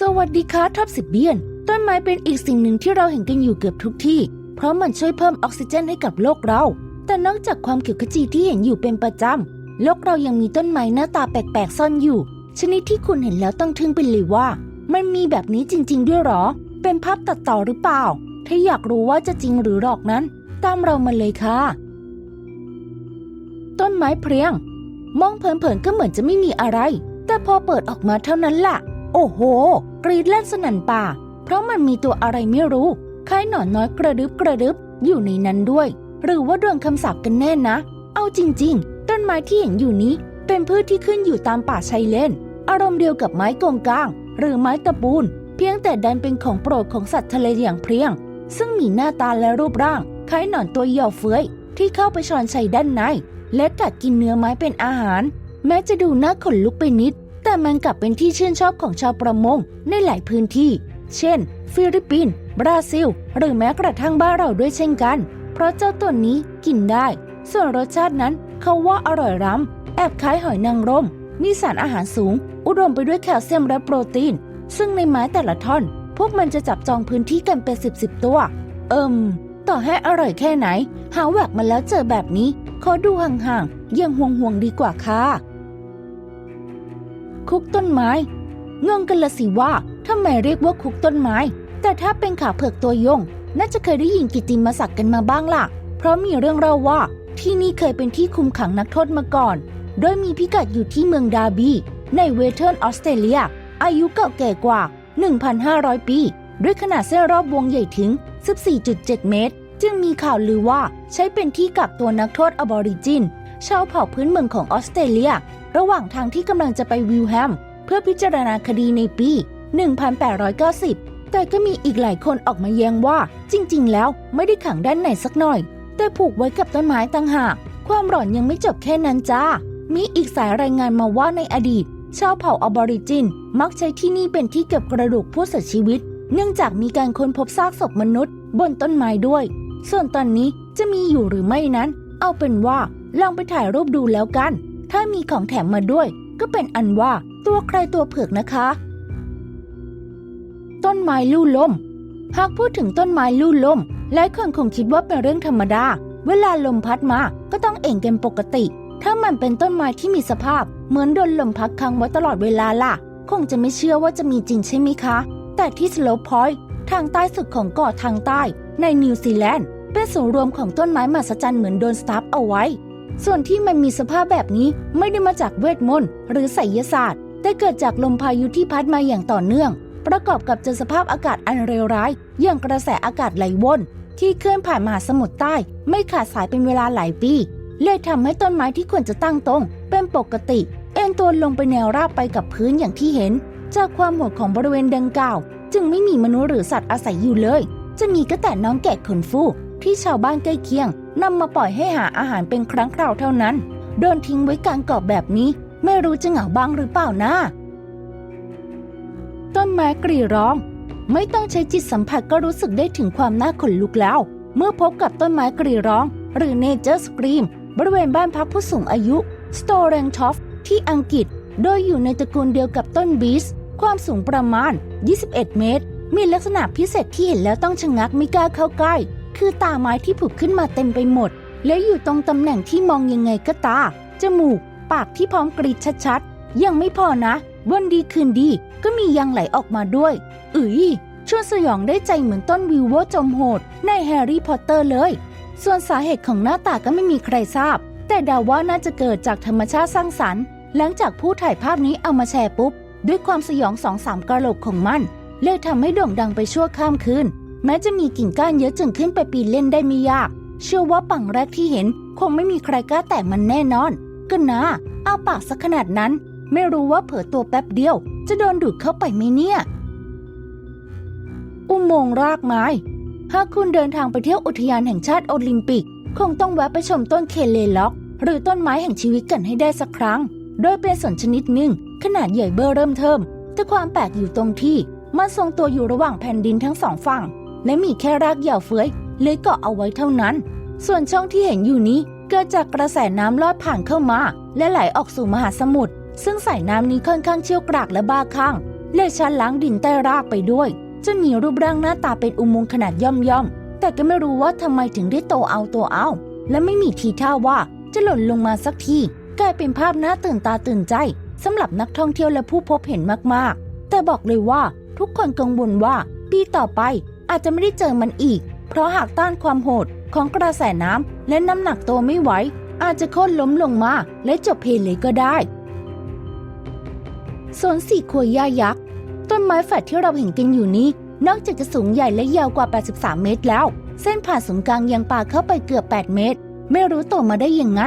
สวัสดีค่ะท็อปสิบเบียน ต้นไม้เป็นอีกสิ่งหนึ่งที่เราเห็นกันอยู่เกือบทุกที่ เพราะมันช่วยเพิ่มออกซิเจนให้กับโลกเรา แต่นอกจากความเขียวขจีที่เห็นอยู่เป็นประจำโลกเรายังมีต้นไม้หน้าตาแปลกๆซ่อนอยู่ ชนิดที่คุณเห็นแล้วต้องทึ่งไปเลยว่า มันมีแบบนี้จริง ๆ ด้วยหรอ เป็นภาพตัดต่อหรือเปล่า ถ้าอยากรู้ว่าจะจริงหรือหลอกนั้น ตามเรามาเลยค่ะ ต้นไม้เพรียง มองเผินๆก็เหมือนจะไม่มีอะไร แต่พอเปิดออกมาเท่านั้นล่ะ โอ้โห กรีดลั่นสนั่นป่า เพราะมันมีตัวอะไรไม่รู้ คล้ายหนอนน้อยกระดึบกระดึบอยู่ในนั้นด้วย หรือว่าดวงคำสาปกันแน่นะ เอาจริง ๆ ต้นไม้ที่เห็นอยู่นี้ เป็นพืชที่ขึ้นอยู่ตามป่าชายเลน อารมณ์เดียวกับไม้กงกาง หรือไม้ตะปูน เพียงแต่ดันเป็นของโปรดของสัตว์ทะเลอย่างเพรียง ซึ่งมีหน้าตาและรูปร่าง คล้ายหนอนตัวเหี่ยวเฟื้อยที่เข้าไปชอนชัยด้านในและกัดกินเนื้อไม้เป็นอาหาร แม้จะดูน่าขนลุกไปนิด มันกลับเป็นที่ชื่นชอบของชาวประมงในหลายพื้นที่ เช่น ฟิลิปปินส์บราซิล หรือแม้กระทั่งบ้านเราด้วยเช่นกัน เพราะเจ้าตัวนี้กินได้ ส่วนรสชาตินั้นเขาว่าอร่อยล้ำแอบคล้ายหอยนางรม มีสารอาหารสูง อุดมไปด้วยแคลเซียมและโปรตีน ซึ่งในไม้แต่ละท่อน พวกมันจะจับจองพื้นที่กันเป็นสิบสิบตัว เอิมต่อให้อร่อยแค่ไหน หาแหวกมาแล้วเจอแบบนี้ขอดูห่างๆยังห่วงๆดีกว่าค่ะ คุกต้นไม้งงกันละสิว่าทำไมเรียกว่าคุกต้นไม้ แต่ถ้าเป็นขาเผือกตัวยง น่าจะเคยได้ยินกิติมศักดิ์กันมาบ้างล่ะ เพราะมีเรื่องเล่าว่า ที่นี่เคยเป็นที่คุมขังนักโทษมาก่อน โดยมีพิกัดอยู่ที่เมืองดาบีในเวเทิร์นออสเตรเลีย อายุเก่าแก่กว่า 1,500 ปี ด้วยขนาดเส้นรอบวงใหญ่ถึง 14.7 เมตร จึงมีข่าวลือว่าใช้เป็นที่กักตัวนักโทษอบอริจินชาวเผ่าพื้นเมืองของออสเตรเลีย ระหว่างทางที่กำลังจะไปวิลแฮมเพื่อพิจารณาคดีในปี 1890 แต่ก็มีอีกหลายคนออกมาแย้งว่า จริง ๆ แล้วไม่ได้ขังด้านในสักหน่อย แต่ผูกไว้กับต้นไม้ต่างหาก ความหลอนยังไม่จบแค่นั้นจ้า มีอีกสายรายงานมาว่าในอดีต ชาวเผ่าอบอริจิน มักใช้ที่นี่เป็นที่เก็บกระดูกผู้เสียชีวิต เนื่องจากมีการค้นพบซากศพมนุษย์ บนต้นไม้ด้วย ส่วนตอนนี้จะมีอยู่หรือไม่นั้น เอาเป็นว่าลองไปถ่ายรูปดูแล้วกัน ถ้ามีของแถมมาด้วย ก็เป็นอันว่าตัวใครตัวเผือกนะคะ ต้นไม้ลู่ลม หากพูดถึงต้นไม้ลู่ลมหลายคนคงคิดว่าเป็นเรื่องธรรมดา เวลาลมพัดมาก็ต้องเอ่งกันปกติ ถ้ามันเป็นต้นไม้ที่มีสภาพ เหมือนโดนลมพัดค้างไว้ตลอดเวลาล่ะ คงจะไม่เชื่อว่าจะมีจริงใช่ไหมคะ แต่ที่สโลปพอยต์ทางใต้สุดของเกาะทางใต้ ในนิวซีแลนด์เป็นศูนย์รวมของต้นไม้มหัศจรรย์เหมือนโดนสตาร์ฟเอาไว้ ส่วนที่มันมีสภาพแบบนี้ไม่ได้มาจากเวทมนต์หรือไสยศาสตร์ แต่เกิดจากลมพายุที่พัดมาอย่างต่อเนื่อง ประกอบกับเจอสภาพอากาศอันเลวร้าย อย่างกระแสอากาศไหลวนที่เคลื่อนผ่านมหาสมุทรใต้ ไม่ขาดสายเป็นเวลาหลายปี เลยทำให้ต้นไม้ที่ควรจะตั้งตรง เป็นปกติ เอ็นตัวลงไปแนวราบไปกับพื้นอย่างที่เห็น จากความโหดของบริเวณดังกล่าว จึงไม่มีมนุษย์หรือสัตว์อาศัยอยู่เลย จะมีก็แต่น้องแกะขนฟูที่ชาวบ้านใกล้เคียง นำมาปล่อยให้หาอาหารเป็นครั้งคราวเท่านั้น โดนทิ้งไว้กลางเกาะแบบนี้ ไม่รู้จะเหงาบ้างหรือเปล่านะ ต้นไม้กรีร้อง ไม่ต้องใช้จิตสัมผัสก็รู้สึกได้ถึงความน่าขนลุกแล้ว เมื่อพบกับต้นไม้กรีร้อง หรือ Nature Scream บริเวณบ้านพักผู้สูงอายุ s t o r e n t o f ที่อังกฤษ โดยอยู่ในตระกูลเดียวกับต้นบีส ความสูงประมาณ 21 เมตร มีลักษณะพิเศษที่เห็นแล้วต้องชะงักไม่กล้าเข้าใกล้ คือตาไม้ที่ผุดขึ้นมาเต็มไปหมด และอยู่ตรงตำแหน่งที่มองยังไงก็ตา จมูก ปากที่พร้อมกรีดชัดๆ ยังไม่พอนะ วันดีคืนดีก็มียังไหลออกมาด้วยอืยชวนสยองได้ใจเหมือนต้นวิวโวจมโหด ในแฮร์รี่พอตเตอร์เลย ส่วนสาเหตุของหน้าตาก็ไม่มีใครทราบ แต่เดาว่าน่าจะเกิดจากธรรมชาติสร้างสรรค์ หลังจากผู้ถ่ายภาพนี้เอามาแชร์ปุ๊บ ด้วยความสยองสองสามกะโหลกของมัน เลยทำให้โด่งดังไปชั่วข้ามคืน แม้จะมีกิ่งก้านเยอะจึงขึ้นไปปีนเล่นได้ไม่ยาก เชื่อว่าปังแรกที่เห็น คงไม่มีใครกล้าแตะมันแน่นอนก็นะเอาปากสักขนาดนั้น ไม่รู้ว่าเผลอตัวแป๊บเดียว จะโดนดูดเข้าไปไหมเนี่ย อุโมงค์รากไม้ หากคุณเดินทางไปเที่ยวอุทยานแห่งชาติโอลิมปิก คงต้องแวะไปชมต้นเคเลล็อก หรือต้นไม้แห่งชีวิตกันให้ได้สักครั้ง โดยเป็นสนชนิดหนึ่ง ขนาดใหญ่เบ้อเริ่มเทิม แต่ความแปลกอยู่ตรงที่มันทรงตัวอยู่ระหว่างแผ่นดินทั้งสองฝั่ง และมีแค่รากหยาวเฟื้อยเลื้อยเกาะเอาไว้เท่านั้น ส่วนช่องที่เห็นอยู่นี้เกิดจากกระแสน้ำลอดผ่านเข้ามา และไหลออกสู่มหาสมุทรซึ่งสายน้ำนี้ค่อนข้างเชี่ยวกรากและบ้าคลั่งและชั้นล้างดินใต้รากไปด้วยจนมีรูปร่างหน้าตาเป็นอุโมงค์ขนาดย่อมย่อมๆแต่ก็ไม่รู้ว่าทำไมถึงได้โตเอาตัวเอา และไม่มีทีท่าว่าจะหล่นลงมาสักทีกลายเป็นภาพน่าตื่นตาตื่นใจสำหรับนักท่องเที่ยวและผู้พบเห็นมากๆ แต่บอกเลยว่าทุกคนกังวลว่าปีต่อไป อาจจะไม่ได้เจอมันอีก เพราะหากต้านความโหดของกระแสน้ำและน้ำหนักตัวไม่ไหว อาจจะโค่นล้มลงมาและจบเพลเลยก็ได้สวนสีขวยายักษ์ ต้นไม้แฝดที่เราเห็นกันอยู่นี้ นอกจากจะสูงใหญ่และยาวกว่า 83 เมตรแล้ว เส้นผ่านศูนย์กลางยังป่าเข้าไปเกือบ 8 เมตร ไม่รู้โตมาได้ยังไง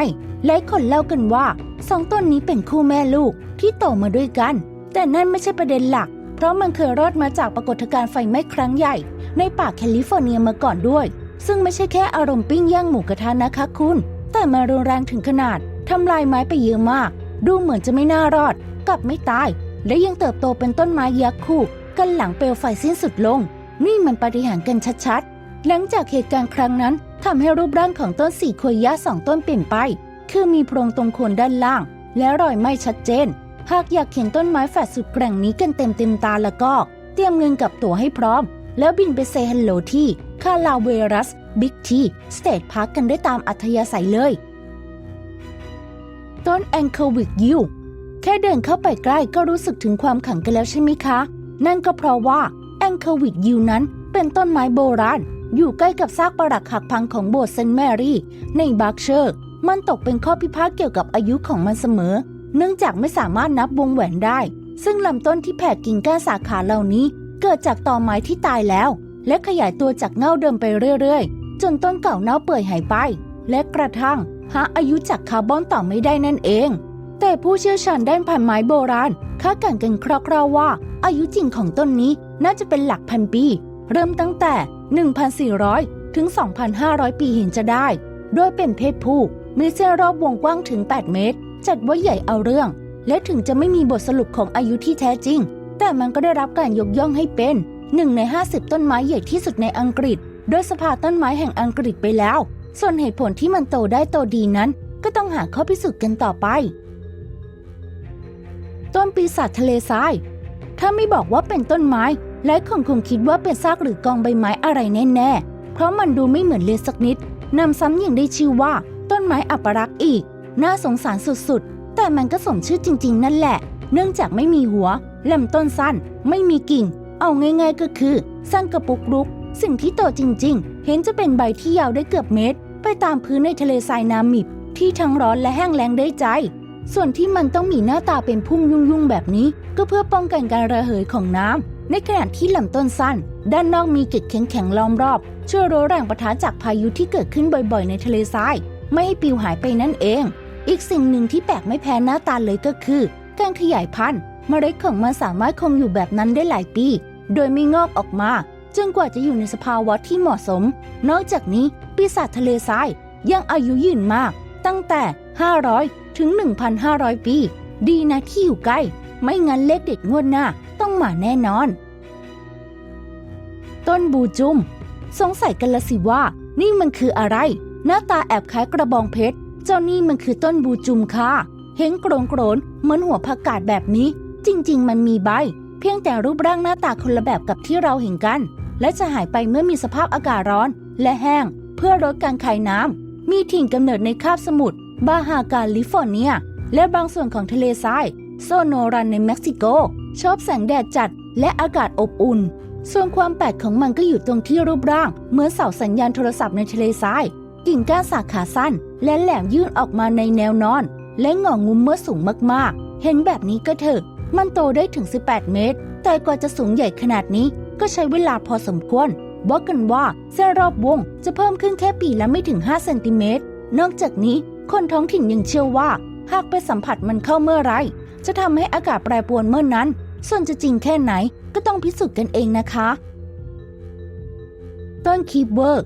หลายคนเล่ากันว่าสองต้นนี้เป็นคู่แม่ลูกที่โตมาด้วยกัน แต่นั่นไม่ใช่ประเด็นหลัก เพราะมันเคยรอดมาจากปรากฏการณ์ไฟไหม้ครั้งใหญ่ ในป่าแคลิฟอร์เนียมาก่อนด้วย ซึ่งไม่ใช่แค่อารมณ์ปิ้งย่างหมูกระทะนะคะคุณ แต่มารุนแรงถึงขนาดทำลายไม้ไปเยอะมาก ดูเหมือนจะไม่น่ารอดกลับไม่ตาย และยังเติบโตเป็นต้นไม้ยักษ์คู่ กันหลังเปลวไฟสิ้นสุดลง นี่มันปฏิหารกันชัดๆ หลังจากเหตุการณ์ครั้งนั้นทำให้รูปร่างของต้นสี่ขวยยะสองต้นเปลี่ยนไป คือมีโพรงตรงโคนด้านล่าง และรอยไหม้ชัดเจน หากอยากเห็นต้นไม้แฝดสุดแกร่งนี้กันเต็มเต็มตาแล้วก็ เตรียมเงินกับตั๋วให้พร้อม แล้วบินไปเซฮัลโหลที่คาลาเวรัส บิ๊กทีสเตทพาร์คกันได้ตามอัธยาศัยเลย ต้นแองเคิลวิกยิวแค่เดินเข้าไปใกล้ก็รู้สึกถึงความขังกันแล้วใช่ไหมคะ นั่นก็เพราะว่าแองเคิลวิกยิวนั้นเป็นต้นไม้โบราณอยู่ใกล้กับซากปรักหักพังของโบสถ์เซนต์แมรี่ ในบักเชอร์ มันตกเป็นข้อพิพาทเกี่ยวกับอายุของมันเสมอ เนื่องจากไม่สามารถนับวงแหวนได้ ซึ่งลำต้นที่แผ่กิ่งก้านสาขาเหล่านี้ เกิดจากตอไม้ที่ตายแล้ว และขยายตัวจากเง่าเดิมไปเรื่อยๆ จนต้นเก่าเน่าเปื่อยหายไป และกระทั่งหาอายุจากคาร์บอนต่อไม่ได้นั่นเอง แต่ผู้เชี่ยวชาญด้านพันไม้โบราณคาดการณ์กันคร่าวๆว่า อายุจริงของต้นนี้น่าจะเป็นหลักพันปี เริ่มตั้งแต่ 1,400 ถึง 2,500 ปีเห็นจะได้ โดยเป็นเพศผู้มีเส้นรอบวงกว้างถึง 8 เมตร จัดว่าใหญ่เอาเรื่อง และถึงจะไม่มีบทสรุปของอายุที่แท้จริง แต่มันก็ได้รับการยกย่องให้เป็นหนึ่งใน 50 ต้นไม้ใหญ่ที่สุดในอังกฤษ โดยสภาต้นไม้แห่งอังกฤษไปแล้ว ส่วนเหตุผลที่มันโตได้โตดีนั้น ก็ต้องหาข้อพิสูจน์กันต่อไป ต้นปีศาจทะเลทราย ถ้าไม่บอกว่าเป็นต้นไม้และคงคงคิดว่าเป็นซากหรือกองใบไม้อะไรแน่ๆ เพราะมันดูไม่เหมือนเลยสักนิดนำซ้ำยังได้ชื่อว่า ต้นไม้อัปรักษ์อีก น่าสงสารสุดๆ แต่มันก็สมชื่อจริงๆ นั่นแหละ เนื่องจากไม่มีหัวลำต้นสั้น ไม่มีกิ่ง เอาง่ายๆก็คือ สั้นกระปุกรุก สิ่งที่โตจริงๆ เห็นจะเป็นใบที่ยาวได้เกือบเมตร ไปตามพื้นในทะเลทรายน้ำมิบที่ทั้งร้อนและแห้งแล้งได้ใจ ส่วนที่มันต้องมีหน้าตาเป็นพุ่มยุ่งๆ แบบนี้ ก็เพื่อป้องกันการระเหยของน้ำในขณะที่ลำต้นสั้น ด้านนอกมีเกล็ดแข็งๆล้อมรอบ ช่วยลดแรงปะทะจากพายุที่เกิดขึ้นบ่อยๆ ในทะเลทราย ไม่ให้ปลิวหายไปนั่นเอง อีกสิ่งหนึ่งที่แปลกไม่แพ้หน้าตาเลยก็คือ การขยายพันธุ์เมล็ดของมันสามารถคงอยู่แบบนั้นได้หลายปี โดยไม่งอกออกมาจนกว่าจะอยู่ในสภาวะที่เหมาะสม นอกจากนี้ปีศาจทะเลทรายยังอายุยืนมาก ตั้งแต่ 500 ถึง 1,500 ปี ดีนะที่อยู่ใกล้ ไม่งั้นเลขเด็ดงวดหน้าต้องมาแน่นอน ต้นบูจุม สงสัยกันละสิว่า นี่มันคืออะไร หน้าตาแอบคล้ายกระบองเพชร เจ้านี่มันคือต้นบูจุมค่ะ เห็นโกรนโกรนเหมือนหัวผักกาดแบบนี้ จริง ๆ มันมีใบ เพียงแต่รูปร่างหน้าตาคนละแบบกับที่เราเห็นกัน และจะหายไปเมื่อมีสภาพอากาศร้อน และแห้ง เพื่อลดการคายน้ำ มีถิ่นกำเนิดในคาบสมุทรบาฮาการลิฟอร์เนีย และบางส่วนของทะเลทราย โซโนรันในเม็กซิโก ชอบแสงแดดจัดและอากาศอบอุ่น ส่วนความแปลกของมันก็อยู่ตรงที่รูปร่าง เหมือนเสาสัญญาณโทรศัพท์ในทะเลทราย กิ่งก้านสาขาสั้น และแหลมยื่นออกมาในแนวนอน และงองุ้มเมื่อสูงมากๆ เห็นแบบนี้ก็เถอะ มันโตได้ถึง 18 เมตร แต่กว่าจะสูงใหญ่ขนาดนี้ก็ใช้เวลาพอสมควรบอกกันว่าเส้นรอบวงจะเพิ่มขึ้นแค่ปีละไม่ถึง 5 เซนติเมตร นอกจากนี้คนท้องถิ่นยังเชื่อว่า หากไปสัมผัสมันเข้าเมื่อไร จะทำให้อากาศแปรปรวนเมื่อนั้น ส่วนจะจริงแค่ไหนก็ต้องพิสูจน์กันเองนะคะ ต้นคีบเวิร์ก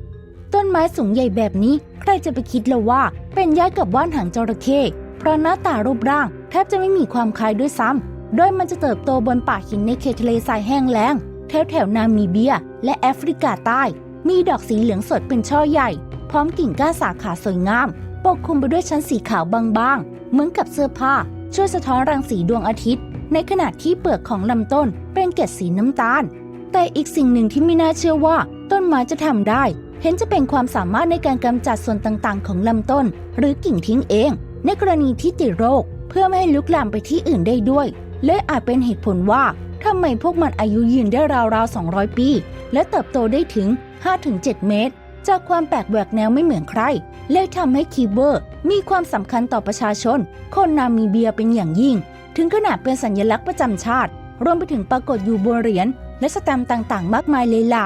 ต้นไม้สูงใหญ่แบบนี้ ใครจะไปคิดเลยว่า เป็นญาติกับว่านหางจระเข้เพราะหน้าตารูปร่าง แทบจะไม่มีความคล้ายด้วยซ้ำโดยมันจะเติบโตบนป่าหินในเขตทะเลทรายแห้งแล้งแถวแถวนามีเบีย และแอฟริกาใต้ มีดอกสีเหลืองสดเป็นช่อใหญ่ พร้อมกิ่งก้านสาขาสวยงาม ปกคลุมไปด้วยชั้นสีขาวบางๆ เหมือนกับเสื้อผ้า ช่วยสะท้อนรังสีดวงอาทิตย์ ในขณะที่เปลือกของลำต้นเป็นเกล็ดสีน้ำตาล แต่อีกสิ่งหนึ่งที่ไม่น่าเชื่อว่า ต้นไม้จะทำได้ เห็นจะเป็นความสามารถในการกำจัดส่วนต่างๆ ของลำต้น หรือกิ่งทิ้งเอง ในกรณีที่ติดโรค เพื่อไม่ให้ลุกลามไปที่อื่นได้ด้วยและอาจเป็นเหตุผลว่าทำไมพวกมันอายุยืนได้ราวๆ 200 ปี และเติบโตได้ถึง 5-7 เมตร จากความแปลกแหวกแนวไม่เหมือนใคร เลยทำให้คีเบอร์ มีความสำคัญต่อประชาชน คนนามีเบียเป็นอย่างยิ่ง ถึงขนาดเป็นสัญลักษณ์ประจำชาติ รวมไปถึงปรากฏอยู่บนเหรียญและสแตมป์ต่างๆ มากมายเลยล่ะ